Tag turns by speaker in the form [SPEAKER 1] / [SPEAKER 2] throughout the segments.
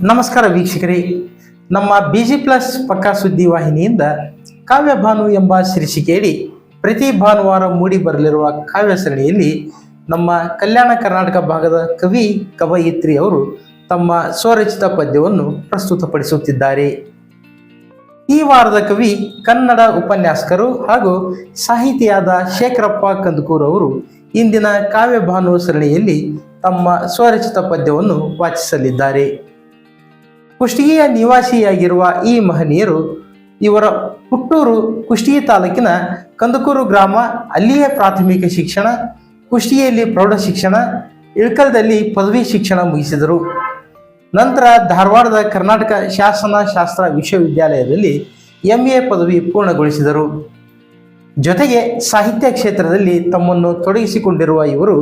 [SPEAKER 1] ನಮಸ್ಕಾರ ವೀಕ್ಷಕರೇ. ನಮ್ಮ ಬಿಜಿ ಪ್ಲಸ್ ಪಕ್ಕಾ ಸುದ್ದಿ ವಾಹಿನಿಯಿಂದ ಕಾವ್ಯ ಭಾನು ಎಂಬ ಶೀರ್ಷಿಕೆಯಡಿ ಪ್ರತಿ ಭಾನುವಾರ ಮೂಡಿ ಬರಲಿರುವ ಕಾವ್ಯ ಸರಣಿಯಲ್ಲಿ ನಮ್ಮ ಕಲ್ಯಾಣ ಕರ್ನಾಟಕ ಭಾಗದ ಕವಿ ಕವಯಿತ್ರಿ ಅವರು ತಮ್ಮ ಸ್ವರಚಿತ ಪದ್ಯವನ್ನು ಪ್ರಸ್ತುತಪಡಿಸುತ್ತಿದ್ದಾರೆ. ಈ ವಾರದ ಕವಿ ಕನ್ನಡ ಉಪನ್ಯಾಸಕರು ಹಾಗೂ ಸಾಹಿತಿಯಾದ ಶೇಖರಪ್ಪ ಕಂದಕೂರ್ ಅವರು ಇಂದಿನ ಕಾವ್ಯ ಭಾನು ಸರಣಿಯಲ್ಲಿ ತಮ್ಮ ಸ್ವರಚಿತ ಪದ್ಯವನ್ನು ವಾಚಿಸಲಿದ್ದಾರೆ. ಕುಷ್ಟಗಿಯ ನಿವಾಸಿಯಾಗಿರುವ ಈ ಮಹನೀಯರು ಇವರ ಹುಟ್ಟೂರು ಕುಷ್ಟಗಿ ತಾಲೂಕಿನ ಕಂದಕೂರು ಗ್ರಾಮ ಅಲ್ಲಿಯೇ ಪ್ರಾಥಮಿಕ ಶಿಕ್ಷಣ ಕುಷ್ಟಗಿಯಲ್ಲಿ ಪ್ರೌಢ ಶಿಕ್ಷಣ, ಇಳ್ಕಲ್ದಲ್ಲಿ ಪದವಿ ಶಿಕ್ಷಣ ಮುಗಿಸಿದರು. ನಂತರ ಧಾರವಾಡದ ಕರ್ನಾಟಕ ಶಾಸನ ಶಾಸ್ತ್ರ ವಿಶ್ವವಿದ್ಯಾಲಯದಲ್ಲಿ ಎಂ ಎ ಪದವಿ ಪೂರ್ಣಗೊಳಿಸಿದರು. ಜೊತೆಗೆ ಸಾಹಿತ್ಯ ಕ್ಷೇತ್ರದಲ್ಲಿ ತಮ್ಮನ್ನು ತೊಡಗಿಸಿಕೊಂಡಿರುವ ಇವರು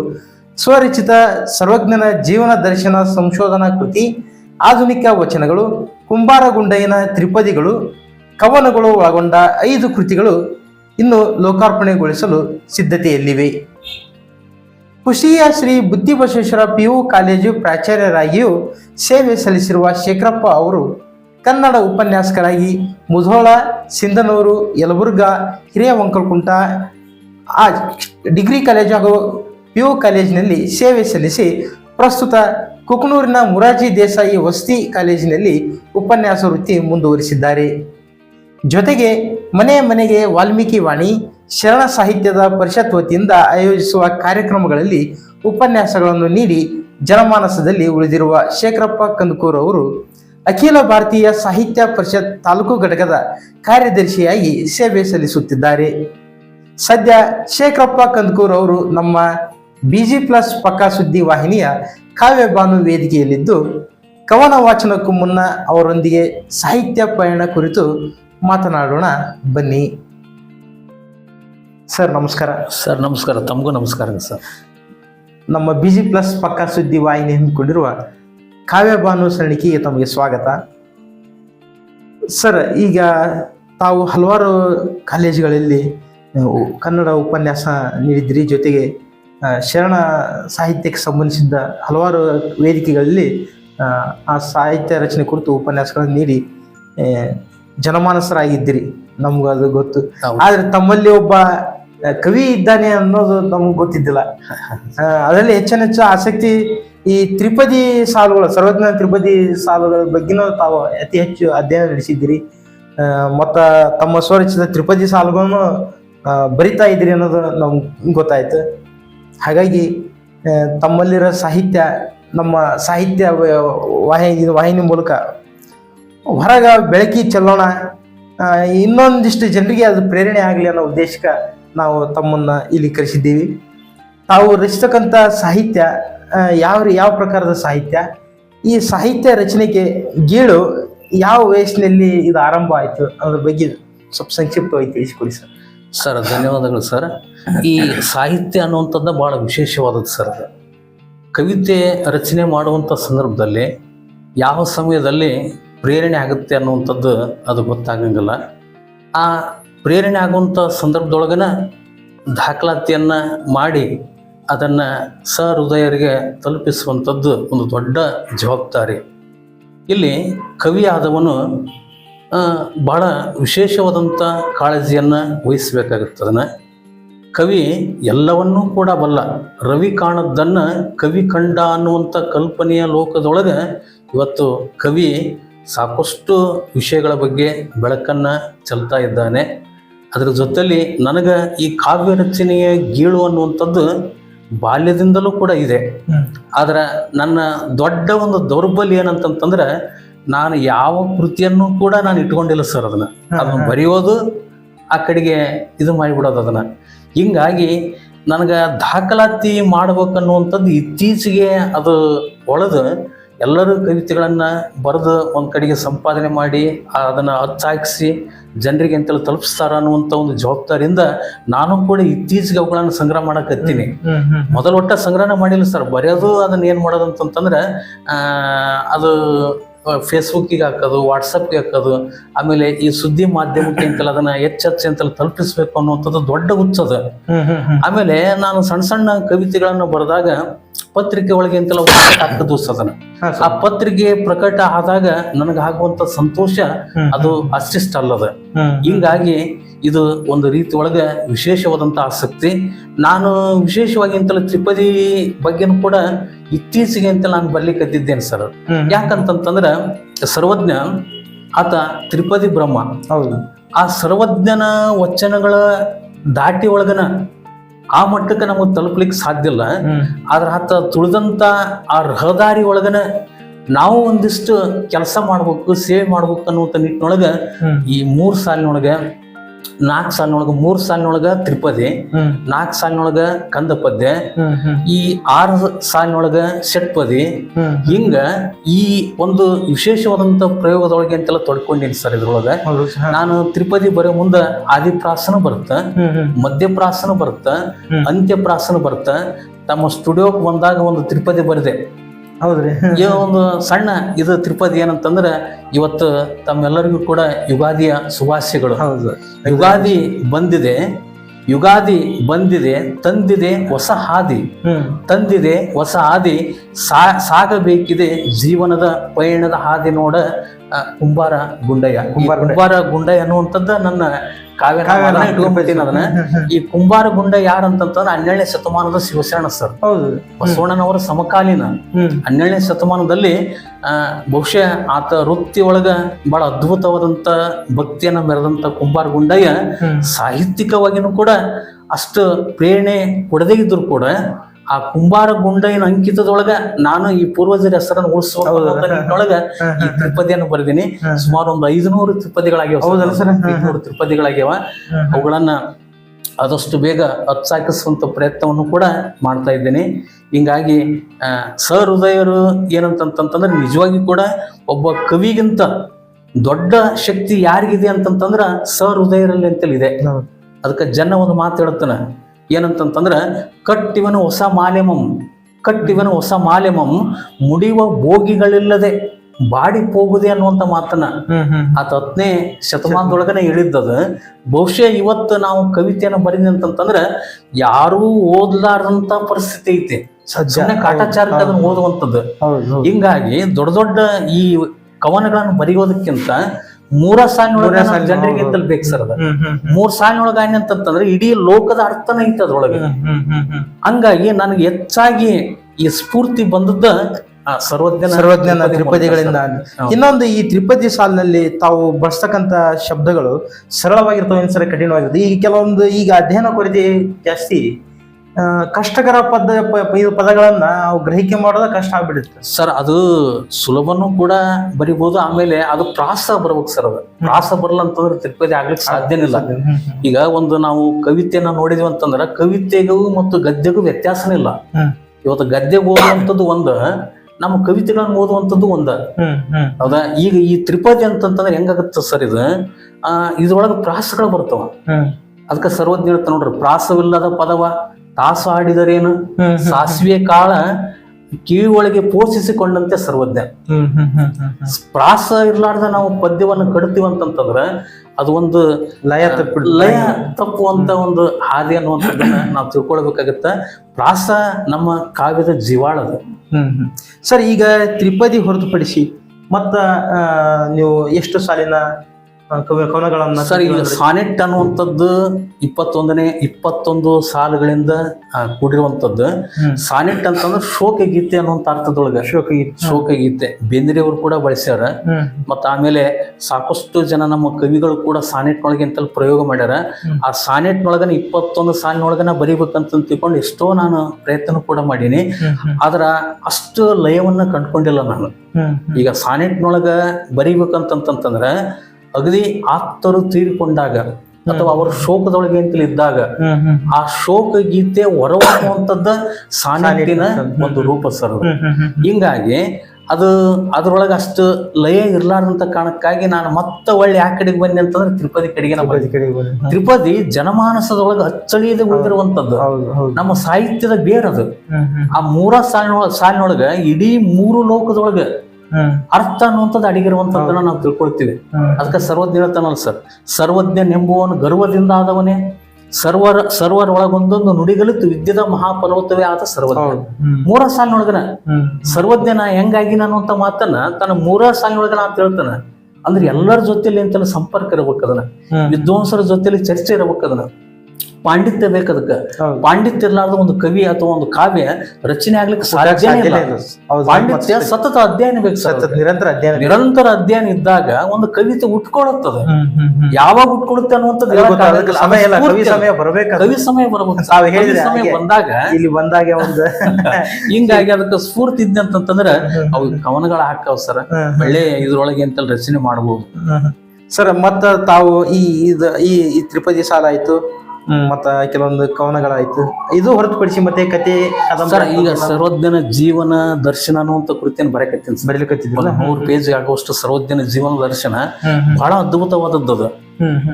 [SPEAKER 1] ಸ್ವರಚಿತ ಸರ್ವಜ್ಞನ ಜೀವನ ದರ್ಶನ ಸಂಶೋಧನಾ ಕೃತಿ ಆಧುನಿಕ ವಚನಗಳು, ಕುಂಬಾರಗುಂಡಯ್ಯನ ತ್ರಿಪದಿಗಳು, ಕವನಗಳು ಒಳಗೊಂಡ ಐದು ಕೃತಿಗಳು ಇನ್ನು ಲೋಕಾರ್ಪಣೆಗೊಳಿಸಲು ಸಿದ್ಧತೆಯಲ್ಲಿವೆ. ಕುಶಿಯ Shri Buddhibasaveshwara P U college ಪ್ರಾಚಾರ್ಯರಾಗಿಯೂ ಸೇವೆ ಸಲ್ಲಿಸಿರುವ ಶೇಖರಪ್ಪ ಅವರು ಕನ್ನಡ ಉಪನ್ಯಾಸಕರಾಗಿ ಮುಧೋಳ, ಸಿಂಧನೂರು, ಯಲಬುರ್ಗ ಹಿರಿಯ ವಂಕಲ್ಕುಂಟ ಆ ಡಿಗ್ರಿ ಕಾಲೇಜು ಹಾಗೂ ಪಿ ಯು ಕಾಲೇಜಿನಲ್ಲಿ ಸೇವೆ ಸಲ್ಲಿಸಿ ಪ್ರಸ್ತುತ ಕುಕನೂರಿನ ಮುರಾಜಿ ದೇಸಾಯಿ ವಸ್ತಿ ಕಾಲೇಜಿನಲ್ಲಿ ಉಪನ್ಯಾಸ ವೃತ್ತಿ ಮುಂದುವರಿಸಿದ್ದಾರೆ. ಜೊತೆಗೆ ಮನೆ ಮನೆಗೆ ವಾಲ್ಮೀಕಿ ವಾಣಿ, ಶರಣ ಸಾಹಿತ್ಯದ ಪರಿಷತ್ ವತಿಯಿಂದ ಆಯೋಜಿಸುವ ಕಾರ್ಯಕ್ರಮಗಳಲ್ಲಿ ಉಪನ್ಯಾಸಗಳನ್ನು ನೀಡಿ ಜನಮಾನಸದಲ್ಲಿ ಉಳಿದಿರುವ ಶೇಖರಪ್ಪ ಕಂದಕೂರ್ ಅವರು ಅಖಿಲ ಭಾರತೀಯ ಸಾಹಿತ್ಯ ಪರಿಷತ್ ತಾಲೂಕು ಘಟಕದ ಕಾರ್ಯದರ್ಶಿಯಾಗಿ ಸೇವೆ ಸಲ್ಲಿಸುತ್ತಿದ್ದಾರೆ. ಸದ್ಯ ಶೇಖರಪ್ಪ ಕಂದಕೂರ್ ಅವರು ನಮ್ಮ ಬಿಜಿ ಪ್ಲಸ್ ಪಕ್ಕಾ ಸುದ್ದಿ ವಾಹಿನಿಯ ಕಾವ್ಯ ಬಾನು ವೇದಿಕೆಯಲ್ಲಿದ್ದು ಕವನ ವಾಚನಕ್ಕೂ ಮುನ್ನ ಅವರೊಂದಿಗೆ ಸಾಹಿತ್ಯ ಪಯಣ ಕುರಿತು ಮಾತನಾಡೋಣ. ಬನ್ನಿ. ಸರ್ ನಮಸ್ಕಾರ.
[SPEAKER 2] ಸರ್ ನಮಸ್ಕಾರ. ತಮಗೂ ನಮಸ್ಕಾರ ಸರ್.
[SPEAKER 1] ನಮ್ಮ ಬಿಜಿ ಪ್ಲಸ್ ಪಕ್ಕಾ ಸುದ್ದಿ ವಾಹಿನಿ ಹಮ್ಮಿಕೊಂಡಿರುವ ಕಾವ್ಯ ಬಾನು ಸರಣಿಕೆಗೆ ತಮಗೆ ಸ್ವಾಗತ. ಸರ್ ಈಗ ತಾವು ಹಲವಾರು ಕಾಲೇಜುಗಳಲ್ಲಿ ಕನ್ನಡ ಉಪನ್ಯಾಸ ನೀಡಿದ್ರಿ ಜೊತೆಗೆ ಶರಣ ಸಾಹಿತ್ಯಕ್ಕೆ ಸಂಬಂಧಿಸಿದ ಹಲವಾರು ವೇದಿಕೆಗಳಲ್ಲಿ ಆ ಸಾಹಿತ್ಯ ರಚನೆ ಕುರಿತು ಉಪನ್ಯಾಸಗಳನ್ನು ನೀಡಿ ಜನಮಾನಸರಾಗಿದ್ದಿರಿ. ಅದು ಗೊತ್ತು. ಆದ್ರೆ ತಮ್ಮಲ್ಲಿ ಒಬ್ಬ ಕವಿ ಇದ್ದಾನೆ ಅನ್ನೋದು ನಮ್ಗೆ ಗೊತ್ತಿದ್ದಿಲ್ಲ. ಅದರಲ್ಲಿ ಹೆಚ್ಚಿನ ಹೆಚ್ಚು ಆಸಕ್ತಿ ಈ ತ್ರಿಪದಿ ಸಾಲುಗಳು ಸರ್ವಜ್ಞ ತ್ರಿಪದಿ ಸಾಲುಗಳ ಬಗ್ಗೆನೂ ತಾವು ಅತಿ ಹೆಚ್ಚು ಅಧ್ಯಯನ ನಡೆಸಿದ್ದೀರಿ. ಮತ್ತು ತಮ್ಮ ಸ್ವರಚಿತ ತ್ರಿಪದಿ ಸಾಲುಗಳನ್ನು ಬರಿತಾ ಇದ್ದೀರಿ ಅನ್ನೋದು ನಮ್ಗೆ ಗೊತ್ತಾಯ್ತು. ಹಾಗಾಗಿ ತಮ್ಮಲ್ಲಿರೋ ಸಾಹಿತ್ಯ, ನಮ್ಮ ಸಾಹಿತ್ಯ ವಾಹಿನಿ ವಾಹಿನಿ ಮೂಲಕ ಹೊರಗ ಬೆಳಕಿ ಚೆಲ್ಲೋಣ ಇನ್ನೊಂದಿಷ್ಟು ಜನರಿಗೆ ಅದು ಪ್ರೇರಣೆ ಆಗಲಿ ಅನ್ನೋ ಉದ್ದೇಶಕ್ಕೆ ನಾವು ತಮ್ಮನ್ನು ಇಲ್ಲಿ ಕರೆಸಿದ್ದೀವಿ. ತಾವು ರಚಿಸ್ತಕ್ಕಂಥ ಸಾಹಿತ್ಯ ಯಾವ ಯಾವ ಪ್ರಕಾರದ ಸಾಹಿತ್ಯ? ಈ ಸಾಹಿತ್ಯ ರಚನೆಗೆ ಗೀಳು ಯಾವ ವಯಸ್ಸಿನಲ್ಲಿ ಇದು ಆರಂಭ ಆಯಿತು ಅದ್ರ ಬಗ್ಗೆ ಸ್ವಲ್ಪ ಸಂಕ್ಷಿಪ್ತವಾಗಿ ತಿಳಿಸಿಕೊಡಿ ಸರ್.
[SPEAKER 2] ಸರ್, ಧನ್ಯವಾದಗಳು ಸರ್. ಈ ಸಾಹಿತ್ಯ ಅನ್ನುವಂಥದ್ದು ಭಾಳ ವಿಶೇಷವಾದದ್ದು ಸರ್ ಅದು. ಕವಿತೆ ರಚನೆ ಮಾಡುವಂಥ ಸಂದರ್ಭದಲ್ಲಿ ಯಾವ ಸಮಯದಲ್ಲಿ ಪ್ರೇರಣೆ ಆಗುತ್ತೆ ಅನ್ನುವಂಥದ್ದು ಅದು ಗೊತ್ತಾಗಂಗಿಲ್ಲ. ಆ ಪ್ರೇರಣೆ ಆಗುವಂಥ ಸಂದರ್ಭದೊಳಗನ ದಾಖಲಾತಿಯನ್ನು ಮಾಡಿ ಅದನ್ನು ಸಹೃದಯರಿಗೆ ತಲುಪಿಸುವಂಥದ್ದು ಒಂದು ದೊಡ್ಡ ಜವಾಬ್ದಾರಿ. ಇಲ್ಲಿ ಕವಿ ಆದವನು ಬಹಳ ವಿಶೇಷವಾದಂಥ ಕಾಳಜಿಯನ್ನು ವಹಿಸಬೇಕಾಗುತ್ತೆ ಅದನ್ನು. ಕವಿ ಎಲ್ಲವನ್ನೂ ಕೂಡ ಬಲ್ಲ. ರವಿ ಕಾಣದ್ದನ್ನು ಕವಿ ಕಂಡ ಅನ್ನುವಂಥ ಕಲ್ಪನೆಯ ಲೋಕದೊಳಗೆ ಇವತ್ತು ಕವಿ ಸಾಕಷ್ಟು ವಿಷಯಗಳ ಬಗ್ಗೆ ಬೆಳಕನ್ನು ಚೆಲ್ತಾ ಇದ್ದಾನೆ. ಅದರ ಜೊತೆಯಲ್ಲಿ ನನಗೆ ಈ ಕಾವ್ಯ ರಚನೆಯ ಗೀಳು ಅನ್ನುವಂಥದ್ದು ಬಾಲ್ಯದಿಂದಲೂ ಕೂಡ ಇದೆ. ಆದರೆ ನನ್ನ ದೊಡ್ಡ ಒಂದು ದೌರ್ಬಲ್ಯ ಏನಂತಂತಂದ್ರೆ ನಾನು ಯಾವ ಕೃತಿಯನ್ನು ಕೂಡ ನಾನು ಇಟ್ಕೊಂಡಿಲ್ಲ ಸರ್ ಅದನ್ನ. ಅದನ್ನ ಬರೆಯೋದು ಆ ಕಡೆಗೆ ಇದು ಮಾಡಿಬಿಡೋದು ಅದನ್ನ. ಹಿಂಗಾಗಿ ನನಗೆ ದಾಖಲಾತಿ ಮಾಡ್ಬೇಕನ್ನುವಂಥದ್ದು ಇತ್ತೀಚೆಗೆ ಅದು ಒಳದು ಎಲ್ಲರೂ ಕವಿತೆಗಳನ್ನು ಬರೆದು ಒಂದು ಕಡೆಗೆ ಸಂಪಾದನೆ ಮಾಡಿ ಅದನ್ನು ಹಚ್ಚಾಕಿಸಿ ಜನರಿಗೆ ಅಂತೇಳಿ ತಲುಪಿಸ್ತಾರ ಅನ್ನುವಂಥ ಒಂದು ಜವಾಬ್ದಾರಿಯಿಂದ ನಾನು ಕೂಡ ಇತ್ತೀಚೆಗೆ ಅವುಗಳನ್ನು ಸಂಗ್ರಹ ಮಾಡಕತ್ತೀನಿ. ಮೊದಲು ಒಟ್ಟ ಸಂಗ್ರಹಣ ಮಾಡಿಲ್ಲ ಸರ್. ಬರೆಯೋದು ಅದನ್ನ ಏನು ಮಾಡೋದು ಅಂತಂತಂದ್ರೆ ಅದು ಫೇಸ್ಬುಕ್ಕಿಗೆ ಹಾಕೋದು ವಾಟ್ಸಪ್ಗೆ ಹಾಕೋದು ಆಮೇಲೆ ಈ ಸುದ್ದಿ ಮಾಧ್ಯಮಕ್ಕೆ ಅಂತ ಅದನ್ನ ಹೆಚ್ಚೆಚ್ಚು ಅಂತೆಲ್ಲ ತಲುಪಿಸ್ಬೇಕು ಅನ್ನುವಂಥದ್ದು ದೊಡ್ಡ ಹುಚ್ಚದ ಆಮೇಲೆ ನಾನು ಸಣ್ಣ ಸಣ್ಣ ಕವಿತೆಗಳನ್ನು ಬರೆದಾಗ ಪತ್ರಿಕೆ ಒಳಗೆ ಅಂತೆಲ್ಲ ಹಾಕದು ಅದನ್ನ. ಆ ಪತ್ರಿಕೆ ಪ್ರಕಟ ಆದಾಗ ನನಗಾಗುವಂತ ಸಂತೋಷ ಅದು ಅಷ್ಟಿಷ್ಟ ಅಲ್ಲದ ಹಿಂಗಾಗಿ ಇದು ಒಂದು ರೀತಿ ಒಳಗೆ ವಿಶೇಷವಾದಂಥ ಆಸಕ್ತಿ. ನಾನು ವಿಶೇಷವಾಗಿ ಅಂತಲ್ಲ ತ್ರಿಪದಿ ಬಗ್ಗೆನೂ ಕೂಡ ಇತ್ತೀಚೆಗೆ ಅಂತ ನಾನು ಬರ್ಲಿಕ್ಕತ್ತಿದ್ದೇನೆ ಸರ್. ಯಾಕಂತಂತಂದ್ರೆ ಸರ್ವಜ್ಞ ಆತ ತ್ರಿಪದಿ ಬ್ರಹ್ಮ.
[SPEAKER 1] ಹೌದು.
[SPEAKER 2] ಆ ಸರ್ವಜ್ಞನ ವಚನಗಳ ದಾಟಿ ಒಳಗನ ಆ ಮಟ್ಟಕ್ಕೆ ನಮಗೆ ತಲುಪಲಿಕ್ಕೆ ಸಾಧ್ಯ ಇಲ್ಲ. ಆದ್ರೆ ಆತ ತುಳಿದಂತ ಆ ರಹದಾರಿ ಒಳಗನ ನಾವು ಒಂದಿಷ್ಟು ಕೆಲಸ ಮಾಡ್ಬೇಕು ಸೇವೆ ಮಾಡ್ಬೇಕು ಅನ್ನುವಂಥ ನಿಟ್ಟಿನೊಳಗೆ ಈ ಮೂರು ಸಾಲಿನೊಳಗ ನಾಲ್ಕು ಸಾಲಿನೊಳಗ ಮೂರ್ ಸಾಲಿನೊಳಗ ತ್ರಿಪದಿ ನಾಲ್ಕು ಸಾಲಿನೊಳಗ ಕಂದ ಪದ್ಯ ಈ ಆರು ಸಾಲಿನೊಳಗ ಷಟ್ಪದಿ. ಹಿಂಗ ಈ ಒಂದು ವಿಶೇಷವಾದಂತ ಪ್ರಯೋಗದೊಳಗೆ ಅಂತೆಲ್ಲ ತೊಡ್ಕೊಂಡಿನಿ ಸರ್ ಇದ್ರೊಳಗ. ನಾನು ತ್ರಿಪದಿ ಬರೋ ಮುಂದ ಆದಿಪ್ರಾಸನ ಬರುತ್ತ ಮಧ್ಯಪ್ರಾಸನ ಬರುತ್ತ. ಅಂತ್ಯಪ್ರಾಸನ ಬರುತ್ತ. ತಮ್ಮ ಸ್ಟುಡಿಯೋಕ್ ಬಂದಾಗ ಒಂದು ತ್ರಿಪದಿ ಬರೆದೆ.
[SPEAKER 1] ಹೌದ್ರಿ.
[SPEAKER 2] ಈ ಒಂದು ಸಣ್ಣ ಇದು ತ್ರಿಪದಿ ಏನಂತಂದ್ರೆ ಇವತ್ತು ತಮ್ಮೆಲ್ಲರಿಗೂ ಕೂಡ ಯುಗಾದಿಯ ಶುಭಾಶಯಗಳು.
[SPEAKER 1] ಹೌದು.
[SPEAKER 2] ಯುಗಾದಿ ಬಂದಿದೆ ಯುಗಾದಿ ಬಂದಿದೆ ತಂದಿದೆ ಹೊಸ ಹಾದಿ. ತಂದಿದೆ ಹೊಸ ಹಾದಿ ಸಾ ಸಾಗಬೇಕಿದೆ ಜೀವನದ ಪಯಣದ ಹಾದಿ ನೋಡ ಕುಂಬಾರ ಗುಂಡಯ್ಯ.
[SPEAKER 1] ಕುಂಬಾರ ಗುಂಡಯ್ಯ.
[SPEAKER 2] ಕುಂಬಾರ ಗುಂಡಯ್ಯ ಅನ್ನುವಂಥದ್ದು ನನ್ನ ಕಾವ್ಯ ಅದನ್ನ ಈ ಕುಂಬಾರ ಗುಂಡ ಯಾರಂತಂತಂದ್ರೆ ಹನ್ನೆರಡನೇ ಶತಮಾನದ ಶಿವಶರಣ ಸರ್.
[SPEAKER 1] ಹೌದು.
[SPEAKER 2] ಬಸವಣ್ಣನವರ ಸಮಕಾಲೀನ ಹನ್ನೆರಡನೇ ಶತಮಾನದಲ್ಲಿ ಬಹುಶಃ ಆತ ವೃತ್ತಿ ಒಳಗ ಬಹಳ ಅದ್ಭುತವಾದಂತ ಭಕ್ತಿಯನ್ನ ಮೆರೆದಂತ ಕುಂಬಾರ ಗುಂಡಯ್ಯ ಸಾಹಿತ್ಯಿಕವಾಗಿನೂ ಕೂಡ ಅಷ್ಟು ಪ್ರೇರಣೆ ಕೊಡದೇ ಇದ್ರು ಕೂಡ ಆ ಕುಂಬಾರ ಗುಂಡಯ್ಯನ ಅಂಕಿತದೊಳಗ ನಾನು ಈ ಪೂರ್ವಜರ ಹೆಸರನ್ನು ಉಳಿಸುವೊಳಗ ಈ ತ್ರಿಪದಿಯನ್ನು ಬರೆದಿನಿ. ಸುಮಾರು ಒಂದು ಐದುನೂರು ತ್ರಿಪದಿಗಳಾಗ್ಯಾವ. ಐದುನೂರು ತ್ರಿಪದಿಗಳಾಗ್ಯಾವ ಅವುಗಳನ್ನ ಆದಷ್ಟು ಬೇಗ ಹಚ್ಚಾಕಿಸುವಂತ ಪ್ರಯತ್ನವನ್ನು ಕೂಡ ಮಾಡ್ತಾ ಇದ್ದೇನೆ. ಹಿಂಗಾಗಿ ಸಹೃದಯರು ಏನಂತಂತಂದ್ರೆ ನಿಜವಾಗಿ ಕೂಡ ಒಬ್ಬ ಕವಿಗಿಂತ ದೊಡ್ಡ ಶಕ್ತಿ ಯಾರಿಗಿದೆ ಅಂತಂತಂದ್ರ ಸಹೃದಯರಲ್ಲಿ ಅಂತೇಳಿ ಇದೆ. ಅದಕ್ಕೆ ಜನ ಒಂದು ಮಾತು ಹೇಳ್ತಾನೆ ಏನಂತಂತಂದ್ರ ಕಟ್ಟಿವನು ಹೊಸ ಮಾಲೆಮಂ ಕಟ್ಟಿವನು ಹೊಸ ಮಾಲೆಮಂ ಮುಡಿಯುವ ಬೋಗಿಗಳಿಲ್ಲದೆ ಬಾಡಿ ಹೋಗುದೆ ಅನ್ನುವಂಥ ಮಾತನ್ನ ಆತ ಹತ್ತನೇ ಶತಮಾನದೊಳಗನೆ ಹೇಳಿದ್ದದ. ಬಹುಶಃ ಇವತ್ತು ನಾವು ಕವಿತೆಯನ್ನು ಬರೀನಿ ಅಂತಂತಂದ್ರ ಯಾರೂ ಓದಲಾರದಂತ ಪರಿಸ್ಥಿತಿ ಐತೆ. ಸಜ್ಜನ ಕಾಟಾಚಾರದ ಅದನ್ನ ಓದುವಂಥದ್ದು. ಹಿಂಗಾಗಿ ದೊಡ್ಡ ದೊಡ್ಡ ಈ ಕವನಗಳನ್ನು ಬರೆಯೋದಕ್ಕಿಂತ ಮೂರ ಸಾಲಿನೊಳಗೆ ಜನರಿಗೆ
[SPEAKER 1] ಹೌದು.
[SPEAKER 2] ಬೇಕು ಸರ್ ಅದ. ಮೂರ್ ಸಾಲಿನೊಳಗ ಅಂತಂತಂದ್ರೆ ಇಡೀ ಲೋಕದ ಅರ್ಥನ ಐತೆ ಅದ್ರೊಳಗೆ. ಹಂಗಾಗಿ ನನಗೆ ಹೆಚ್ಚಾಗಿ ಈ ಸ್ಫೂರ್ತಿ ಬಂದದ್ದ ಆ ಸರ್ವಜ್ಞನ
[SPEAKER 1] ತ್ರಿಪದಿಗಳಿಂದ ಇನ್ನೊಂದು ಈ ತ್ರಿಪದಿ ಸಾಲಿನಲ್ಲಿ ತಾವು ಬಳಸ್ತಕ್ಕಂತ ಶಬ್ದಗಳು ಸರಳವಾಗಿರ್ತವೆ ಸರ ಕಠಿಣವಾಗಿರ್ತದೆ. ಈಗ ಕೆಲವೊಂದು ಈಗ ಅಧ್ಯಯನ ಕೊರತೆ ಜಾಸ್ತಿ ಕಷ್ಟಕರ ಪದ ಇದು ಪದಗಳನ್ನ ನಾವು ಗ್ರಹಿಕೆ ಮಾಡೋದ ಕಷ್ಟ ಆಗ್ಬಿಡುತ್ತೆ.
[SPEAKER 2] ಸರ್ ಅದು ಸುಲಭನೂ ಕೂಡ ಬರಿಬಹುದು ಆಮೇಲೆ ಅದು ಪ್ರಾಸ ಬರ್ಬೇಕು ಸರ್ ಅದು. ಪ್ರಾಸ ಬರಲ್ಲ ಅಂತಂದ್ರೆ ತ್ರಿಪದಿ ಆಗ್ಲಿಕ್ಕೆ ಸಾಧ್ಯನೇ ಇಲ್ಲ.
[SPEAKER 1] ಹ್ಮ್ ಹ್ಮ್.
[SPEAKER 2] ಈಗ ಒಂದು ನಾವು ಕವಿತೆಯನ್ನ ನೋಡಿದ್ವಿ ಅಂತಂದ್ರೆ ಕವಿತೆಗೂ ಮತ್ತು ಗದ್ಯಗೂ ವ್ಯತ್ಯಾಸನೇ ಇಲ್ಲ. ಇವತ್ತು ಗದ್ಯ ಓದುವಂಥದ್ದು ಒಂದ ನಮ್ಮ ಕವಿತೆಗಳನ್ನು ಓದುವಂಥದ್ದು ಒಂದ. ಹೌದಾ? ಈಗ ಈ ತ್ರಿಪದಿ ಅಂತಂತಂದ್ರೆ ಹೆಂಗಾಗತ್ತ ಸರ್ ಇದು? ಇದ್ರೊಳಗೆ ಪ್ರಾಸಗಳು ಬರ್ತಾವ. ಅದಕ್ಕೆ ಸರ್ವಜ್ಞ ಹೇಳ್ತಾ ನೋಡ್ರಿ ಪ್ರಾಸವಿಲ್ಲದ ಪದವ ತಾಸು ಆಡಿದರೇನು ಸಾಸಿವೆ ಕಾಳ ಕಿವಿ ಒಳಗೆ ಪೋಷಿಸಿಕೊಂಡಂತೆ ಸರ್ವಜ್ಞ. ಪ್ರಾಸ ಇರ್ಲಾರ್ದ ನಾವು ಪದ್ಯವನ್ನು ಕಡ್ತೀವಿ ಅಂತಂತಂದ್ರೆ ಅದು ಒಂದು
[SPEAKER 1] ಲಯ ತಪ್ಪಿ.
[SPEAKER 2] ಲಯ ತಪ್ಪುವಂತ ಒಂದು ಹಾದಿ ಅನ್ನುವಂಥದ್ದನ್ನ ನಾವು ತಿಳ್ಕೊಳ್ಬೇಕಾಗತ್ತ. ಪ್ರಾಸ ನಮ್ಮ ಕಾವ್ಯದ ಜೀವಾಳದ
[SPEAKER 1] ಸರ್ ಈಗ ತ್ರಿಪದಿ ಹೊರತುಪಡಿಸಿ ಮತ್ತ ನೀವು ಎಷ್ಟು ಸಾಲಿನ ಕವನಗಳನ್ನ
[SPEAKER 2] ಸರ್ ಈಗ ಸಾನೆಟ್ ಅನ್ನುವಂಥದ್ದು ಇಪ್ಪತ್ತೊಂದನೇ ಇಪ್ಪತ್ತೊಂದು ಸಾಲುಗಳಿಂದ ಕೂಡಿರುವಂಥದ್ದು. ಸಾನೆಟ್ ಅಂತಂದ್ರೆ ಶೋಕ ಗೀತೆ ಅನ್ನುವಂಥ ಅರ್ಥದೊಳಗ.
[SPEAKER 1] ಶೋಕಗೀತೆ.
[SPEAKER 2] ಶೋಕ ಗೀತೆ. ಬೇಂದ್ರೆಯವರು ಕೂಡ ಬಳಸ್ಯಾರ. ಮತ್ತ ಆಮೇಲೆ ಸಾಕಷ್ಟು ಜನ ನಮ್ಮ ಕವಿಗಳು ಕೂಡ ಸಾನೆಟ್ನೊಳಗೆ ಅಂತಲ್ಲಿ ಪ್ರಯೋಗ ಮಾಡ್ಯಾರ. ಆ ಸಾನೆಟ್ನೊಳಗನ ಇಪ್ಪತ್ತೊಂದು ಸಾಲಿನೊಳಗನ ಬರಿಬೇಕಂತ ತಿಳ್ಕೊಂಡು ಎಷ್ಟೋ ನಾನು ಪ್ರಯತ್ನ ಕೂಡ ಮಾಡೀನಿ. ಆದ್ರ ಅಷ್ಟು ಲಯವನ್ನ ಕಂಡ್ಕೊಂಡಿಲ್ಲ ನಾನು. ಈಗ ಸಾನೆಟ್ನೊಳಗ ಬರಿಬೇಕಂತಂತಂದ್ರ ಅಗದಿ ಆಪ್ತರು ತೀರಿಕೊಂಡಾಗ ಅಥವಾ ಅವರ ಶೋಕದೊಳಗೆ ಅಂತಲೇ ಇದ್ದಾಗ ಆ ಶೋಕ ಗೀತೆ ಹೊರವಾಗುವಂತದ್ದ
[SPEAKER 1] ಸಾನೆಟ್
[SPEAKER 2] ಒಂದು ರೂಪ ಸರ್ ಹಿಂಗಾಗಿ ಅದು ಅದ್ರೊಳಗೆ ಅಷ್ಟು ಲಯ ಇರ್ಲಾರ್ದಂತ ಕಾರಣಕ್ಕಾಗಿ ನಾನು ಮತ್ತೆ ಒಳ್ಳೆ ಯಾವ ಕಡೆಗೆ ಬಂದೆ ಅಂತಂದ್ರೆ ತಿರುಪತಿ ಕಡೆಗೆ.
[SPEAKER 1] ತ್ರಿಪದಿ ಕಡೆಗೆ
[SPEAKER 2] ತ್ರಿಪದಿ ಜನಮಾನಸದೊಳಗೆ ಅಚ್ಚಳಿಯದೆ
[SPEAKER 1] ಹೌದು.
[SPEAKER 2] ನಮ್ಮ ಸಾಹಿತ್ಯದ ಬೇರದು ಆ ಮೂರ ಸಾಲಿನೊಳ ಸಾಲಿನೊಳಗ ಇಡೀ ಮೂರು ಲೋಕದೊಳಗ ಅರ್ಥ ಅನ್ನುವಂಥದ್ದು ಅಡಗಿರುವಂಥದ್ದನ್ನ ನಾವು ತಿಳ್ಕೊಳ್ತೀವಿ. ಅದಕ್ಕೆ ಸರ್ವಜ್ಞ ಹೇಳ್ತಾನಲ್ಲ ಸರ್ ಸರ್ವಜ್ಞನೆಂಬುವನು ಗರ್ವದಿಂದ ಆದವನೇ ಸರ್ವರ ಸರ್ವರ ಒಳಗೊಂದೊಂದು ನುಡಿಗಲಿತು ವಿದ್ಯದ ಮಹಾಪರ್ವತವೇ ಆದ ಸರ್ವಜ್ಞ. ಮೂರ ಸಾಲಿನೊಳಗನ. ಸರ್ವಜ್ಞನ ಹೆಂಗಾಗಿ ನಾನು ಅಂತ ಮಾತನ್ನ ತನ್ನ ಮೂರ ಸಾಲಿನೊಳಗನ ಅಂತ ಹೇಳ್ತಾನೆ. ಅಂದ್ರೆ ಎಲ್ಲರ ಜೊತೆಲಿ ಅಂತ ಸಂಪರ್ಕ ಇರ್ಬೇಕು ಅದನ್ನ ವಿದ್ವಾಂಸರ ಜೊತೆಲಿ ಚರ್ಚೆ ಇರ್ಬೇಕು ಅದನ್ನ ಪಾಂಡಿತ್ಯ ಬೇಕು ಅದಕ್ಕೆ ಪಾಂಡಿತ್ಯ ಇರ್ಲಾರ್ದ ಒಂದು ಕವಿ ಅಥವಾ ಒಂದು ಕಾವ್ಯ ರಚನೆ ಆಗ್ಲಿಕ್ಕೆ
[SPEAKER 1] ಸಾಧ್ಯ.
[SPEAKER 2] ಪಾಂಡಿತ್ಯ ಸತತ ಅಧ್ಯಯನ ಬೇಕು ಸರ್
[SPEAKER 1] ಸತತ ನಿರಂತರ ಅಧ್ಯಯನ
[SPEAKER 2] ನಿರಂತರ ಅಧ್ಯಯನ ಇದ್ದಾಗ ಒಂದು ಕವಿತೆ
[SPEAKER 1] ಹ್ಮ್
[SPEAKER 2] ಯಾವಾಗ ಉಟ್ಕೊಳ್ಳುತ್ತೆ ಅನ್ನುವಂಥದ್ದು
[SPEAKER 1] ಸಮಯ ಕವಿ ಸಮಯ ಬರಬೇಕು
[SPEAKER 2] ಕವಿ ಸಮಯ ಬರಬೇಕು. ಸಮಯ ಬಂದಾಗ
[SPEAKER 1] ಇಲ್ಲಿ ಬಂದಾಗ ಒಂದು
[SPEAKER 2] ಹಿಂಗಾಗಿ ಅದಕ್ಕೆ ಸ್ಫೂರ್ತಿ ಇದ್ದೆ ಅಂತಂದ್ರೆ ಅವು ಕವನಗಳ ಹಾಕವ್ ಸರ್. ಒಳ್ಳೆ ಇದ್ರೊಳಗೆ ಅಂತ ರಚನೆ ಮಾಡಬಹುದು
[SPEAKER 1] ಸರ್ ಮತ್ತ ತಾವು ಈ ಇದು ಈ ತ್ರಿಪದಿ ಸಾಲ ಆಯ್ತು. ಮತ್ತ ಕೆಲವೊಂದು ಕವನಗಳಾಯ್ತು. ಇದು ಹೊರತುಪಡಿಸಿ ಮತ್ತೆ ಕತೆ
[SPEAKER 2] ಸರ್ ಈಗ ಸರ್ವಜ್ಞನ ಜೀವನ ದರ್ಶನ ಅನ್ನುವಂತ ಕೃತಿಯನ್ನು ಬರೆಯಕತ್ತೀನಿ ಸರ್. ಒಂದು ಮೂರು ಪೇಜ್ ಆಗುವಷ್ಟು ಸರ್ವಜ್ಞನ ಜೀವನ ದರ್ಶನ ಬಹಳ ಅದ್ಭುತವಾದದ್ದು ಅದು.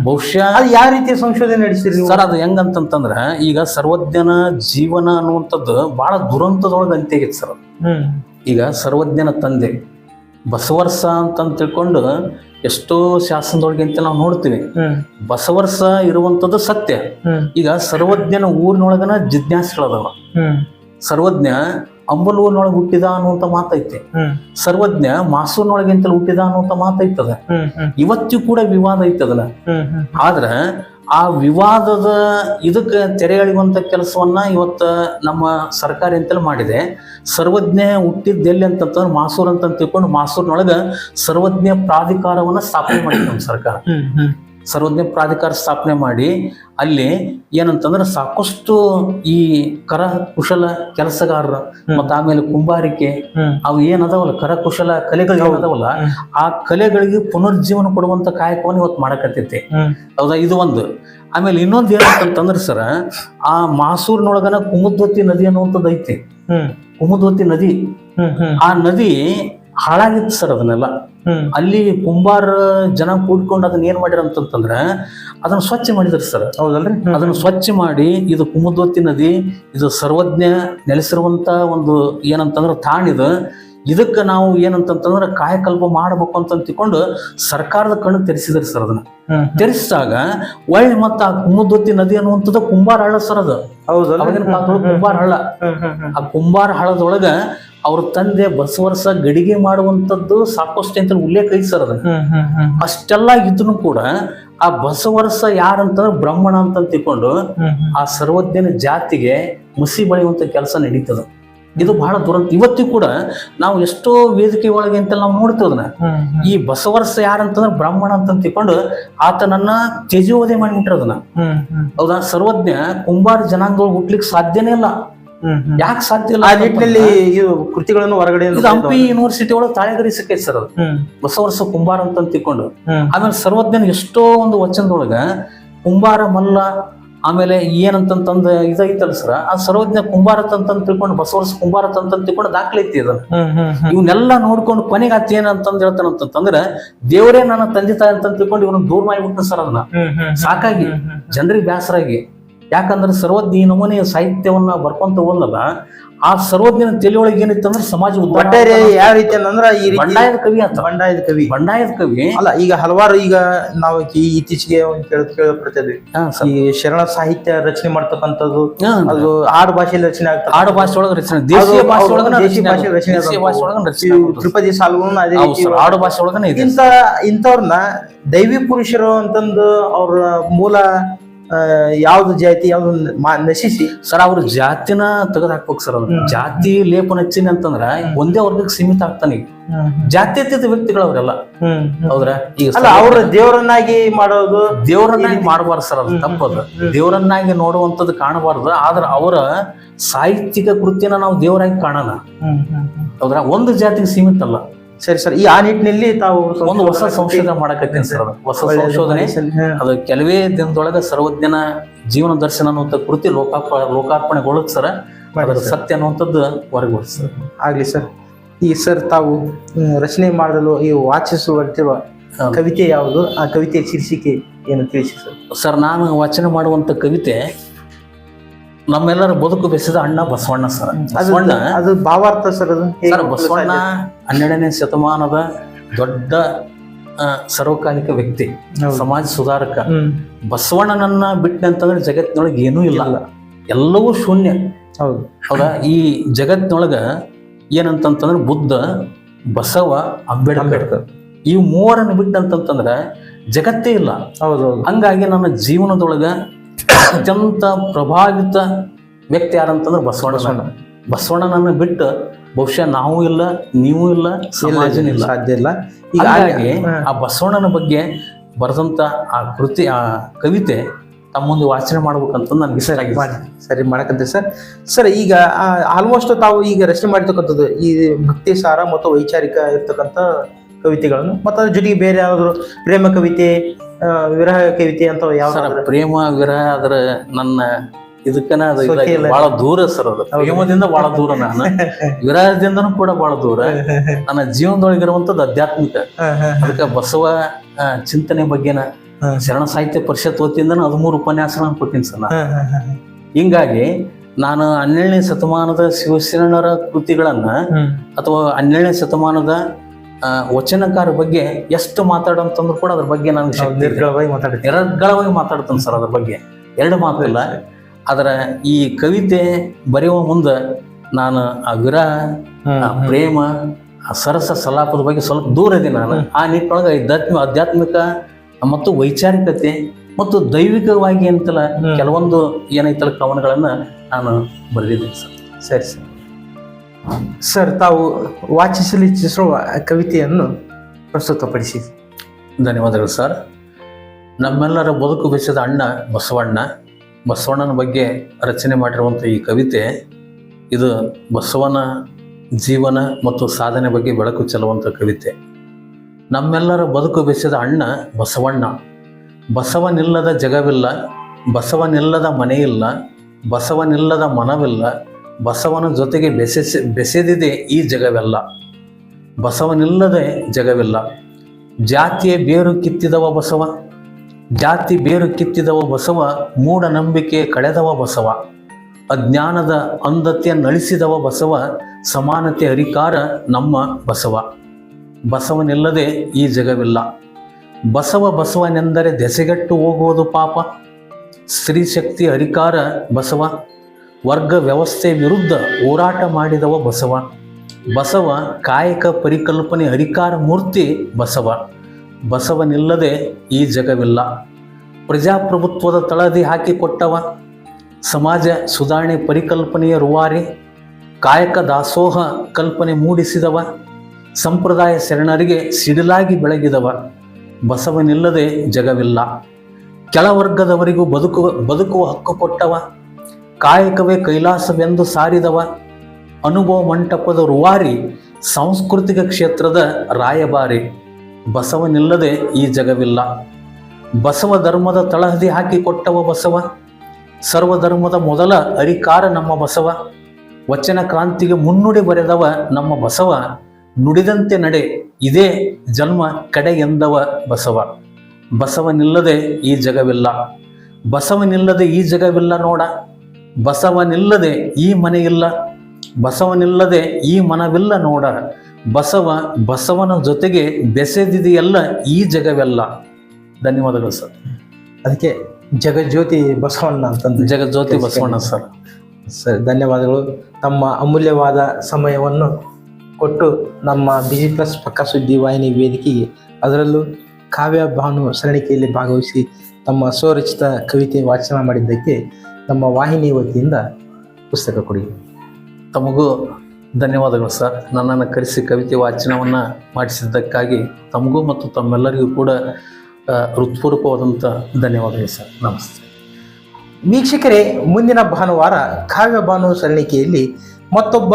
[SPEAKER 2] ಬಹುಶಃ
[SPEAKER 1] ಅದು ಯಾವ ರೀತಿಯ ಸಂಶೋಧನೆ ನಡೆಸಿರಿ ನೀವು?
[SPEAKER 2] ಸರ್ ಅದು ಹೆಂಗಂತಂತಂದ್ರ ಈಗ ಸರ್ವಜ್ಞನ ಜೀವನ ಅನ್ನುವಂಥದ್ದು ಬಹಳ ದುರಂತದೊಳಗೆ ಅಂತ್ಯಾಗೈತೆ ಸರ್. ಈಗ ಸರ್ವಜ್ಞನ ತಂದೆ ಬಸವರ್ಸ ಅಂತ ತಿಳ್ಕೊಂಡು ಎಷ್ಟೋ ಶಾಸನದೊಳಗೆ ಅಂತ ನಾವು ನೋಡ್ತೀವಿ. ಬಸವರ್ಸ ಇರುವಂತದ್ದು ಸತ್ಯ. ಈಗ ಸರ್ವಜ್ಞನ ಊರಿನೊಳಗನ ಜಿಜ್ಞಾಸೆಗಳದಾವ. ಸರ್ವಜ್ಞ ಅಂಬಲೂರಿನೊಳಗೆ ಹುಟ್ಟಿದ ಅನ್ನುವಂತ ಮಾತೈತೆ. ಸರ್ವಜ್ಞ ಮಾಸೂರಿನೊಳಗೆ ಅಂತಲ್ಲಿ ಹುಟ್ಟಿದ ಅನ್ನುವಂತ ಮಾತೈತದ. ಇವತ್ತಿಗೂ ಕೂಡ ವಿವಾದ ಐತದಲ್ಲ. ಆದ್ರೆ ಆ ವಿವಾದದ ಇದಕ್ಕೆ ತೆರೆ ಎಳೆಯುವಂಥ ಕೆಲಸವನ್ನು ಇವತ್ತು ನಮ್ಮ ಸರ್ಕಾರ ಎಂತಲ್ಲಿ ಮಾಡಿದೆ. ಸರ್ವಜ್ಞ ಹುಟ್ಟಿದ್ದೆಲ್ಲಿ ಅಂತಂತಂದ್ರೆ ಮಾಸೂರ್ ಅಂತ ತಿಳ್ಕೊಂಡು ಮಾಸೂರಿನೊಳಗೆ ಸರ್ವಜ್ಞ ಪ್ರಾಧಿಕಾರವನ್ನು ಸ್ಥಾಪನೆ ಮಾಡಿದೆ ನಮ್ಮ ಸರ್ಕಾರ. ಸರ್ವಜ್ಞ ಪ್ರಾಧಿಕಾರ ಸ್ಥಾಪನೆ ಮಾಡಿ ಅಲ್ಲಿ ಏನಂತಂದ್ರೆ ಸಾಕಷ್ಟು ಈ ಕರ ಕುಶಲ ಕೆಲಸಗಾರರು ಮತ್ತ ಆಮೇಲೆ ಕುಂಬಾರಿಕೆ ಅವು ಏನದಾವಲ್ಲ ಕರಕುಶಲ ಕಲೆಗಳು ಏನದಾವಲ್ಲ ಆ ಕಲೆಗಳಿಗೆ ಪುನರ್ಜೀವನ ಕೊಡುವಂತ ಕಾಯಕವನ್ನು ಇವತ್ತು ಮಾಡಕತ್ತೈತಿ. ಹೌದಾ? ಇದು ಒಂದು. ಆಮೇಲೆ ಇನ್ನೊಂದು ಏನಂತಂದ್ರೆ ಸರ ಆ ಮಾಸೂರಿನೊಳಗನ ಕುಮುದ್ವತಿ ನದಿ ಅನ್ನುವಂಥದ್ದು ಐತಿ. ಕುಮುದ್ವತಿ ನದಿ. ಆ ನದಿ ಹಾಳಾಗಿತ್ತು ಸರ್ ಅದನ್ನೆಲ್ಲ. ಅಲ್ಲಿ ಕುಂಬಾರ ಜನ ಕೂಡ್ಕೊಂಡು ಅದನ್ನ ಏನ್ ಮಾಡ್ಯಾರ ಅಂತಂತಂದ್ರೆ ಅದನ್ನ ಸ್ವಚ್ಛ ಮಾಡಿದ್ರು ಸರ್.
[SPEAKER 1] ಹೌದಲ್ರಿ?
[SPEAKER 2] ಅದನ್ನ ಸ್ವಚ್ಛ ಮಾಡಿ ಇದು ಕುಮುದ್ವತ್ತಿ ನದಿ ಇದು ಸರ್ವಜ್ಞ ನೆಲೆಸಿರುವಂತ ಒಂದು ಏನಂತಂದ್ರೆ ತಾಣಿದು ಇದಕ್ಕೆ ನಾವು ಏನಂತಂತಂದ್ರೆ ಕಾಯಕಲ್ಪ ಮಾಡಬೇಕು ಅಂತ ತಿಳ್ಕೊಂಡು ಸರ್ಕಾರದ ಕಣ್ಣು ತೆರೆಸಿದ್ರು ಸರ್ ಅದನ್ನ. ತೆರೆಸಿದಾಗ ಒಳ್ಳೆ ಮತ್ತ ಆ ಕುಮುದ್ವತ್ತಿ ನದಿ ಅನ್ನುವಂಥದ್ದು ಕುಂಬಾರ ಹಳ್ಳ ಸರ್ ಅದು. ಅವಾಗಿನ ಕುಂಬಾರ ಹಳ್ಳ. ಆ ಕುಂಬಾರ ಹಳ್ಳದೊಳಗ ಅವ್ರ ತಂದೆ ಬಸವರ್ಸ ಗಡಿಗೆ ಮಾಡುವಂಥದ್ದು ಸಾಕಷ್ಟು ಅಂತ ಉಲ್ಲೇಖ ಐತಿ ಸರ್ ಅಷ್ಟೆಲ್ಲ ಇದ್ರೂ ಕೂಡ ಆ ಬಸವರ್ಸ ಯಾರಂತಂದ್ರೆ ಬ್ರಾಹ್ಮಣ ಅಂತ ತಿಳ್ಕೊಂಡು ಆ ಸರ್ವಜ್ಞನ ಜಾತಿಗೆ ಮುಸಿ ಬಳಿಯುವಂತ ಕೆಲಸ ನಡೀತದ. ಇದು ಬಹಳ ದುರಂತ. ಇವತ್ತಿಗೂ ಕೂಡ ನಾವು ಎಷ್ಟೋ ವೇದಿಕೆ ಒಳಗೆ ಅಂತ ನಾವು ನೋಡ್ತೇವೆ ಅದನ್ನ.
[SPEAKER 1] ಹ್ಮ್
[SPEAKER 2] ಈ ಬಸವರ್ಸ ಯಾರಂತಂದ್ರೆ ಬ್ರಾಹ್ಮಣ ಅಂತ ತಿಳ್ಕೊಂಡು ಆತನನ್ನ ತ್ಯಜೋದೆ ಮಾಡಿಬಿಟ್ರು ಅದನ್ನ.
[SPEAKER 1] ಹ್ಮ್ ಹ್ಮ್.
[SPEAKER 2] ಹೌದಾ? ಸರ್ವಜ್ಞ ಕುಂಬಾರ ಜನಾಂಗದೊಳಗೆ ಹುಟ್ಲಿಕ್ಕೆ ಸಾಧ್ಯನೇ ಇಲ್ಲ. ಯಾಕೆ ಸಾಧ್ಯ ಇಲ್ಲ
[SPEAKER 1] ಆ ನಿಟ್ಟಿನಲ್ಲಿ ಇದು ಕೃತಿಗಳನ್ನು ಹೊರಗಡೆ
[SPEAKER 2] ಇದು ಹಂಪಿ ಯೂನಿವರ್ಸಿಟಿ ಒಳಗೆ ತಾಳೆಗರಿ ಸಿಕ್ಕೈತೆ ಸರ್ ಅದು.
[SPEAKER 1] ಹೊಸ
[SPEAKER 2] ವರ್ಷ ಕುಂಬಾರ ಅಂತ
[SPEAKER 1] ತಿಕ್ಕೊಂಡು
[SPEAKER 2] ಆಮೇಲೆ ಸರ್ವಜ್ಞನ ಎಷ್ಟೋ ಒಂದು ವಚನದೊಳಗ ಕುಂಬಾರ ಮಲ್ಲ ಆಮೇಲೆ ಏನಂತಂತಂದ ಇದೈತಲ್ಲ ಸರ್ ಆ ಸರ್ವಜ್ಞ ಕುಂಬಾರ ಅಂತ ತಿಳ್ಕೊಂಡು ಬಸವರ್ಸ ಕುಂಬಾರ ಅಂತ ತಿಳ್ಕೊಂಡು ದಾಖಲೆ ಐತಿ ಅದನ್ನ ಇವನ್ನೆಲ್ಲ ನೋಡ್ಕೊಂಡು ಕೊನೆಗೆ ಆತ ಏನಂತಂದ್ ಹೇಳ್ತಾನಂತಂದ್ರೆ ದೇವರೇ ನನ್ನ ತಂದೆ ತಾಯಿ ಅಂತ ತಿಳ್ಕೊಂಡು ಇವನು ದೂರ ಮಾಡಿಬಿಟ್ಟ ಸರ್ ಅದನ್ನ. ಸಾಕಾಗಿ. ಜನರಿಗೆ ಬೇಸರಾಗಿ ಯಾಕಂದ್ರೆ ಸರ್ವಜ್ಞ ಈ ನಮೂನೆಯ ಸಾಹಿತ್ಯವನ್ನ ಬರ್ಕೊಂತ ಹೋದಲ್ಲ ಆ ಸರ್ವಜ್ಞನ ತಲೆಯೊಳಗೆ ಏನಿತ್ತು ಅಂದ್ರೆ ಸಮಾಜ
[SPEAKER 1] ಒಟ್ಟಾರೆ ಯಾವ ರೀತಿ ಅಂತಂದ್ರ ಈ
[SPEAKER 2] ಬಂಡಾಯದ ಕವಿ ಅಂತ.
[SPEAKER 1] ಬಂಡಾಯದ ಕವಿ.
[SPEAKER 2] ಬಂಡಾಯದ ಕವಿ.
[SPEAKER 1] ಅಲ್ಲ ಈಗ ಹಲವಾರು ಈಗ ನಾವು ಈ ಇತ್ತೀಚೆಗೆ ಒಂದು ಕೇಳ ಕೇಳಪಡ್ತಿದ್ವಿ
[SPEAKER 2] ಹಾ,
[SPEAKER 1] ಈ ಶರಣ ಸಾಹಿತ್ಯ ರಚನೆ ಮಾಡ್ತಕ್ಕಂಥದ್ದು ಅದು ಆಡು ಭಾಷೆಯಲ್ಲಿ ರಚನೆ ಆಗ್ತದೆ.
[SPEAKER 2] ಆಡು ಭಾಷೆ ಒಳಗ ರಚನೆ ದೇಶೀಯ ಭಾಷೆ ರಚನೆ
[SPEAKER 1] ಭಾಷೆ
[SPEAKER 2] ಆಗೋದು.
[SPEAKER 1] ರಚನೆ
[SPEAKER 2] ದೇಶೀಯ ಭಾಷೆ ಒಳಗನ ರಚನೆ
[SPEAKER 1] ಇವು ತ್ರಿಪದಿ ಸಾಲುಗಳನ್ನು ಅದೇ ರೀತಿ
[SPEAKER 2] ಆಡು ಭಾಷೆ ಒಳಗನ ಇದೆ.
[SPEAKER 1] ಇಂಥ ಇಂಥವ್ರನ್ನ ದೈವಿ ಪುರುಷರು ಅಂತಂದು ಅವ್ರ ಮೂಲ ಯಾವ್ದು ಜಾತಿ ಯಾವ್ದು ನಶಿಸಿ.
[SPEAKER 2] ಸರ್ ಅವ್ರ ಜಾತಿನ ತೆಗೆದು ಹಾಕ್ಬೇಕು ಸರ್ ಅವ್ರು. ಜಾತಿ ಲೇಪನ ಹಚ್ಚಿನಿ ಅಂತಂದ್ರ ಒಂದೇ ವರ್ಗಕ್ಕೆ ಸೀಮಿತ ಆಗ್ತಾನೆ ಈಗ. ಜಾತ್ಯತೀತ ವ್ಯಕ್ತಿಗಳು ಅವರೆಲ್ಲ. ಹೌದ್ರ? ಈಗ
[SPEAKER 1] ಅವ್ರ ದೇವರನ್ನಾಗಿ ಮಾಡೋದು
[SPEAKER 2] ದೇವರನ್ನಾಗಿ ಮಾಡಬಾರ್ದು ಸರ್ ಅದು ತಪ್ಪದು. ದೇವರನ್ನಾಗಿ ನೋಡುವಂತದ್ದು ಕಾಣಬಾರ್ದು ಆದ್ರೆ ಅವರ ಸಾಹಿತ್ಯಿಕ ಕೃತಿಯನ್ನ ನಾವು ದೇವರಾಗಿ ಕಾಣೋಣ ಹೌದ್ರ? ಒಂದು ಜಾತಿಗೆ ಸೀಮಿತ ಅಲ್ಲ.
[SPEAKER 1] ಸರಿ ಸರ್. ಈ ಆ ನಿಟ್ಟಿನಲ್ಲಿ ತಾವು
[SPEAKER 2] ಒಂದು ಹೊಸ ಸಂಶೋಧನೆ ಮಾಡಕತ್ತೀನಿ ಸರ್ ಹೊಸ ಸಂಶೋಧನೆ. ಅದು ಕೆಲವೇ ದಿನದೊಳಗೆ ಸರ್ವಜ್ಞನ ಜೀವನ ದರ್ಶನ ಅನ್ನುವಂಥ ಕೃತಿ ಲೋಕಾರ್ಪ ಲೋಕಾರ್ಪಣೆಗೊಳ್ಳುತ್ತೆ ಸರ್ ಅದರ ಸತ್ಯ ಅನ್ನುವಂಥದ್ದು ಹೊರಗೆ ಸರ್.
[SPEAKER 1] ಆಗ್ಲಿ ಸರ್. ಈ ಸರ್ ತಾವು ರಚನೆ ಮಾಡಲು ಈ ವಾಚಿಸುವಂತಿರುವ. ಕವಿತೆ ಯಾವುದು? ಆ ಕವಿತೆ ಶೀರ್ಷಿಕೆ ಏನು ತಿಳಿಸಿ ಸರ್?
[SPEAKER 2] ಸರ್ ನಾನು ವಾಚನ ಮಾಡುವಂಥ ಕವಿತೆ ನಮ್ಮೆಲ್ಲರ ಬದುಕು ಬೆಸೆದ ಅಣ್ಣ ಬಸವಣ್ಣ ಸರ್. ಬಸವಣ್ಣ
[SPEAKER 1] ಅದು ಭಾವಾರ್ಥ ಸರ್ ಅದು.
[SPEAKER 2] ಸರ್ ಬಸವಣ್ಣ ಹನ್ನೆರಡನೇ ಶತಮಾನದ ದೊಡ್ಡ ಸರ್ವಕಾಲಿಕ ವ್ಯಕ್ತಿ. ಸಮಾಜ ಸುಧಾರಕ. ಬಸವಣ್ಣನನ್ನ ಬಿಟ್ಟೆ ಅಂತಂದ್ರೆ ಜಗತ್ತಿನೊಳಗೆ ಏನೂ ಇಲ್ಲ. ಎಲ್ಲವೂ ಶೂನ್ಯ.
[SPEAKER 1] ಹೌದು.
[SPEAKER 2] ಹೌದಾ? ಈ ಜಗತ್ತಿನೊಳಗ ಏನಂತಂತಂದ್ರೆ ಬುದ್ಧ ಬಸವ ಅಂಬೇಡ್ಕರ್.
[SPEAKER 1] ಅಂಬೇಡ್ಕರ್.
[SPEAKER 2] ಈ ಮೂವರನ್ನು ಬಿಟ್ಟಂತಂತಂದ್ರೆ ಜಗತ್ತೇ ಇಲ್ಲ.
[SPEAKER 1] ಹೌದು
[SPEAKER 2] ಹಂಗಾಗಿ ನನ್ನ ಜೀವನದೊಳಗ ಅತ್ಯಂತ ಪ್ರಭಾವಿತ ವ್ಯಕ್ತಿ ಯಾರಂತಂದ್ರೆ ಬಸವಣ್ಣ.
[SPEAKER 1] ಬಸವಣ್ಣನನ್ನು
[SPEAKER 2] ಬಸವಣ್ಣನನ್ನ ಬಿಟ್ಟು ಬಹುಶಃ ನಾವು ಇಲ್ಲ ನೀವು ಇಲ್ಲ ಸಮಾಜನೂ ಇಲ್ಲ.
[SPEAKER 1] ಸಾಧ್ಯ ಇಲ್ಲ. ಈಗ
[SPEAKER 2] ಹಾಗಾಗಿ ಆ ಬಸವಣ್ಣನ ಬಗ್ಗೆ ಬರೆದಂತ ಆ ಕೃತಿ ಆ ಕವಿತೆ ತಮ್ಮ ಮುಂದೆ ವಾಚನೆ ಮಾಡ್ಬೇಕಂತ ನನಗೆ ಸರಿ ಆಗಿ
[SPEAKER 1] ಮಾಡಿ ಸರಿ ಮಾಡಕಂತೀವಿ ಸರ್. ಸರ್ ಈಗ ಆಲ್ಮೋಸ್ಟ್ ತಾವು ಈಗ ರಚನೆ ಮಾಡಿರ್ತಕ್ಕಂಥದ್ದು ಈ ಭಕ್ತಿ ಸಾರ ಮತ್ತು ವೈಚಾರಿಕ ಇರ್ತಕ್ಕಂಥ ಕವಿತೆಗಳನ್ನು ಮತ್ತು ಅದ್ರ ಜೊತೆಗೆ ಬೇರೆ ಯಾವ್ದಾದ್ರು ಪ್ರೇಮ ಕವಿತೆ ವಿರಹ ಕವಿತೆ ಅಂತ ಯಾವ
[SPEAKER 2] ಪ್ರೇಮ ವಿರಹ ಅದ್ರ ನನ್ನ ಇದಕ್ಕನ ಅದು. ಬಹಳ ದೂರ ಸರ್ ಅದು. ಪ್ರೇಮದಿಂದ ಬಹಳ ದೂರ ನಾನು. ವಿರಹದಿಂದನು ಕೂಡ ಬಹಳ ದೂರ. ನನ್ನ ಜೀವನದೊಳಗಿರುವಂತದ್ದು ಆಧ್ಯಾತ್ಮಿಕ. ಅದಕ್ಕೆ ಬಸವ ಚಿಂತನೆ ಬಗ್ಗೆನ ಶರಣ ಸಾಹಿತ್ಯ ಪರಿಷತ್ ವತಿಯಿಂದ ಹದಿಮೂರು ಉಪನ್ಯಾಸಗಳನ್ನ ಕೊಟ್ಟಿನಿ ಸರ್ ನಾನು. ಹಿಂಗಾಗಿ ನಾನು ಹನ್ನೆರಡನೇ ಶತಮಾನದ ಶಿವಶರಣರ ಕೃತಿಗಳನ್ನ ಅಥವಾ ಹನ್ನೆರಡನೇ ಶತಮಾನದ ವಚನಕಾರ ಬಗ್ಗೆ ಎಷ್ಟು ಮಾತಾಡಂತಂದ್ರು ಕೂಡ ಅದ್ರ ಬಗ್ಗೆ ನಾನು.
[SPEAKER 1] ನಿರ್ಗಳವಾಗಿ ಮಾತಾಡ್ತೀನಿ
[SPEAKER 2] ನಿರರ್ಗಳವಾಗಿ ಮಾತಾಡ್ತಾನೆ ಸರ್ ಅದ್ರ ಬಗ್ಗೆ. ಎರಡು ಮಾತು ಇಲ್ಲ. ಅದರ ಈ ಕವಿತೆ ಬರೆಯುವ ಮುಂದೆ ನಾನು ಆ ವಿರಹ ಆ ಪ್ರೇಮ ಆ ಸರಸ ಸಲಾಪದ ಬಗ್ಗೆ ಸ್ವಲ್ಪ ದೂರ ಇದೆ ನಾನು. ಆ ನಿಟ್ಟಿನೊಳಗೆ ಆಧ್ಯಾತ್ಮ ಆಧ್ಯಾತ್ಮಿಕ ಮತ್ತು ವೈಚಾರಿಕತೆ ಮತ್ತು ದೈವಿಕವಾಗಿ ಅಂತಲ್ಲ ಕೆಲವೊಂದು ಏನೈತಲ್ಲ ಕವನಗಳನ್ನು ನಾನು ಬರೆದಿದ್ದೀನಿ ಸರ್.
[SPEAKER 1] ಸರಿ ಸರ್. ಸರ್, ತಾವು ವಾಚಿಸಲು ಇಚ್ಛಿಸುವ ಕವಿತೆಯನ್ನು ಪ್ರಸ್ತುತಪಡಿಸಿ.
[SPEAKER 2] ಧನ್ಯವಾದಗಳು ಸರ್. ನಮ್ಮೆಲ್ಲರ ಬದುಕು ಬೆಸೆದ ಅಣ್ಣ ಬಸವಣ್ಣ. ಬಸವಣ್ಣನ ಬಗ್ಗೆ ರಚನೆ ಮಾಡಿರುವಂಥ ಈ ಕವಿತೆ, ಇದು ಬಸವನ ಜೀವನ ಮತ್ತು ಸಾಧನೆ ಬಗ್ಗೆ ಬೆಳಕು ಚೆಲ್ಲುವಂಥ ಕವಿತೆ. ನಮ್ಮೆಲ್ಲರ ಬದುಕು ಬೆಸೆದ ಅಣ್ಣ ಬಸವಣ್ಣ. ಬಸವನಿಲ್ಲದ ಜಗವಿಲ್ಲ, ಬಸವನಿಲ್ಲದ ಮನೆಯಿಲ್ಲ, ಬಸವನಿಲ್ಲದ ಮನವಿಲ್ಲ ಬಸವನ ಜೊತೆಗೆ ಬೆಸೆಸಿ, ಬೆಸೆದಿದೆ ಈ ಜಗವೆಲ್ಲ. ಬಸವನಿಲ್ಲದೆ ಜಗವಿಲ್ಲ. ಜಾತಿಯ ಬೇರು ಕಿತ್ತಿದವ ಬಸವ. ಜಾತಿ ಬೇರು ಕಿತ್ತಿದವ ಬಸವ, ಮೂಢನಂಬಿಕೆ ಕಳೆದವ ಬಸವ. ಅಜ್ಞಾನದ ಅಂಧತೆಯನ್ನಳಿಸಿದವ ಬಸವ, ಸಮಾನತೆ ಹರಿಕಾರ ನಮ್ಮ ಬಸವ. ಬಸವನಿಲ್ಲದೆ ಈ ಜಗವಿಲ್ಲ. ಬಸವ ಬಸವನೆಂದರೆ ದೆಸೆಗೆಟ್ಟು ಹೋಗುವುದು ಪಾಪ. ಸ್ತ್ರೀ ಶಕ್ತಿ ಹರಿಕಾರ ಬಸವ. ವರ್ಗ ವ್ಯವಸ್ಥೆ ವಿರುದ್ಧ ಹೋರಾಟ ಮಾಡಿದವ ಬಸವ. ಬಸವ ಕಾಯಕ ಪರಿಕಲ್ಪನೆ ಹರಿಕಾರ ಮೂರ್ತಿ ಬಸವ. ಬಸವನಿಲ್ಲದೆ ಈ ಜಗವಿಲ್ಲ. ಪ್ರಜಾಪ್ರಭುತ್ವದ ತಳದಿ ಹಾಕಿಕೊಟ್ಟವ. ಸಮಾಜ ಸುಧಾರಣೆ ಪರಿಕಲ್ಪನೆಯ ರುವಾರಿ. ಕಾಯಕ ದಾಸೋಹ ಕಲ್ಪನೆ ಮೂಡಿಸಿದವ. ಸಂಪ್ರದಾಯ ಶರಣರಿಗೆ ಸಿಡಿಲಾಗಿ ಬೆಳಗಿದವ. ಬಸವನಿಲ್ಲದೆ ಜಗವಿಲ್ಲ. ಕೆಳವರ್ಗದವರಿಗೂ ಬದುಕು ಬದುಕುವ ಹಕ್ಕು ಕೊಟ್ಟವ. ಕಾಯಕವೇ ಕೈಲಾಸವೆಂದು ಸಾರಿದವ. ಅನುಭವ ಮಂಟಪದ ರುವಾರಿ ಸಾಂಸ್ಕೃತಿಕ ಕ್ಷೇತ್ರದ ರಾಯಭಾರಿ. ಬಸವನಿಲ್ಲದೆ ಈ ಜಗವಿಲ್ಲ. ಬಸವ ಧರ್ಮದ ತಳಹದಿ ಹಾಕಿಕೊಟ್ಟವ ಬಸವ. ಸರ್ವಧರ್ಮದ ಮೊದಲ ಅರಿಕಾರ ನಮ್ಮ ಬಸವ. ವಚನ ಕ್ರಾಂತಿಗೆ ಮುನ್ನುಡಿ ಬರೆದವ ನಮ್ಮ ಬಸವ. ನುಡಿದಂತೆ ನಡೆ, ಇದೇ ಜನ್ಮ ಕಡೆ ಎಂದವ ಬಸವ. ಬಸವನಿಲ್ಲದೆ ಈ ಜಗವಿಲ್ಲ. ಬಸವನಿಲ್ಲದೆ ಈ ಜಗವಿಲ್ಲ ನೋಡ. ಬಸವನಿಲ್ಲದೆ ಈ ಮನೆಯಿಲ್ಲ ಬಸವನಿಲ್ಲದೆ ಈ ಮನವಿಲ್ಲ ನೋಡ. ಬಸವ ಬಸವನ ಜೊತೆಗೆ ಬೆಸೆದಿದೆಯಲ್ಲ ಈ ಜಗವೆಲ್ಲ. ಧನ್ಯವಾದಗಳು ಸರ್.
[SPEAKER 1] ಅದಕ್ಕೆ ಜಗಜ್ಯೋತಿ ಬಸವಣ್ಣ ಅಂತಂದು
[SPEAKER 2] ಜಗಜ್ಯೋತಿ ಬಸವಣ್ಣ ಸರ್.
[SPEAKER 1] ಸರ್ ಧನ್ಯವಾದಗಳು. ತಮ್ಮ ಅಮೂಲ್ಯವಾದ ಸಮಯವನ್ನು ಕೊಟ್ಟು ನಮ್ಮ ಬಿಜಿ ಪ್ಲಸ್ ಪಕ್ಕ ಸುದ್ದಿ ವಾಹಿನಿ ವೇದಿಕೆಗೆ ಅದರಲ್ಲೂ ಕಾವ್ಯ ಭಾನು ಸರಣಿಕೆಯಲ್ಲಿ ಭಾಗವಹಿಸಿ ತಮ್ಮ ಸ್ವರಚಿತ ಕವಿತೆ ವಾಚನ ಮಾಡಿದ್ದಕ್ಕೆ ನಮ್ಮ ವಾಹಿನಿ ವತಿಯಿಂದ ಪುಸ್ತಕ ಕೊಡಿ.
[SPEAKER 2] ತಮಗೂ ಧನ್ಯವಾದಗಳು ಸರ್. ನನ್ನನ್ನು ಕರೆಸಿ ಕವಿತೆ ವಾಚನವನ್ನು ಮಾಡಿಸಿದ್ದಕ್ಕಾಗಿ ತಮಗೂ ಮತ್ತು ತಮ್ಮೆಲ್ಲರಿಗೂ ಕೂಡ ಹೃತ್ಪೂರ್ವಕವಾದಂಥ ಧನ್ಯವಾದಗಳು ಸರ್. ನಮಸ್ತೆ.
[SPEAKER 1] ವೀಕ್ಷಕರೇ ಮುಂದಿನ ಭಾನುವಾರ ಕಾವ್ಯ ಭಾನು ಸರಣಿಕೆಯಲ್ಲಿ ಮತ್ತೊಬ್ಬ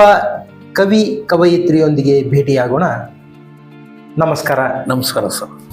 [SPEAKER 1] ಕವಿ ಕವಯಿತ್ರಿಯೊಂದಿಗೆ ಭೇಟಿಯಾಗೋಣ. ನಮಸ್ಕಾರ.
[SPEAKER 2] ನಮಸ್ಕಾರ ಸರ್.